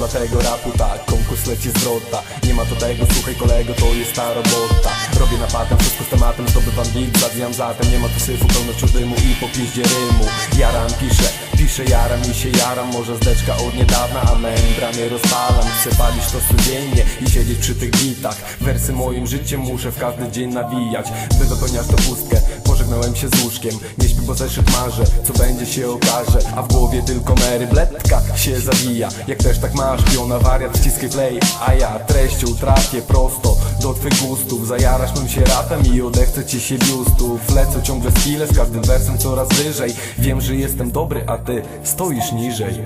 dlatego rapu tak? Konkurs leci z wrota. Nie ma to tego, słuchaj kolego, to jest ta robota. Robię na patent, wszystko z tematem Zdobywam beat, zabijam zatem. Nie ma tu syfu, pełno dymu i po piździe rymu. Jaram, piszę, piszę, jaram i się jaram. Może zdeczka od niedawna, a mędra nie rozpalam Chcę palić to codziennie i siedzieć przy tych bitach. Wersy moim życiem muszę w każdy dzień nawijać By wypełniać to pustkę, się z łóżkiem. Nie śpię, bo zeszyt marzę, co będzie się okaże. A w głowie tylko Mary Bledka się zawija. Jak też tak masz, piona wariat, wciskaj play. A ja treścią trafię prosto do twych gustów. Zajarasz mym się rapem i odechce ci się biustów. Lecę ciągle skille, z każdym wersem coraz wyżej. Wiem, że jestem dobry, a ty stoisz niżej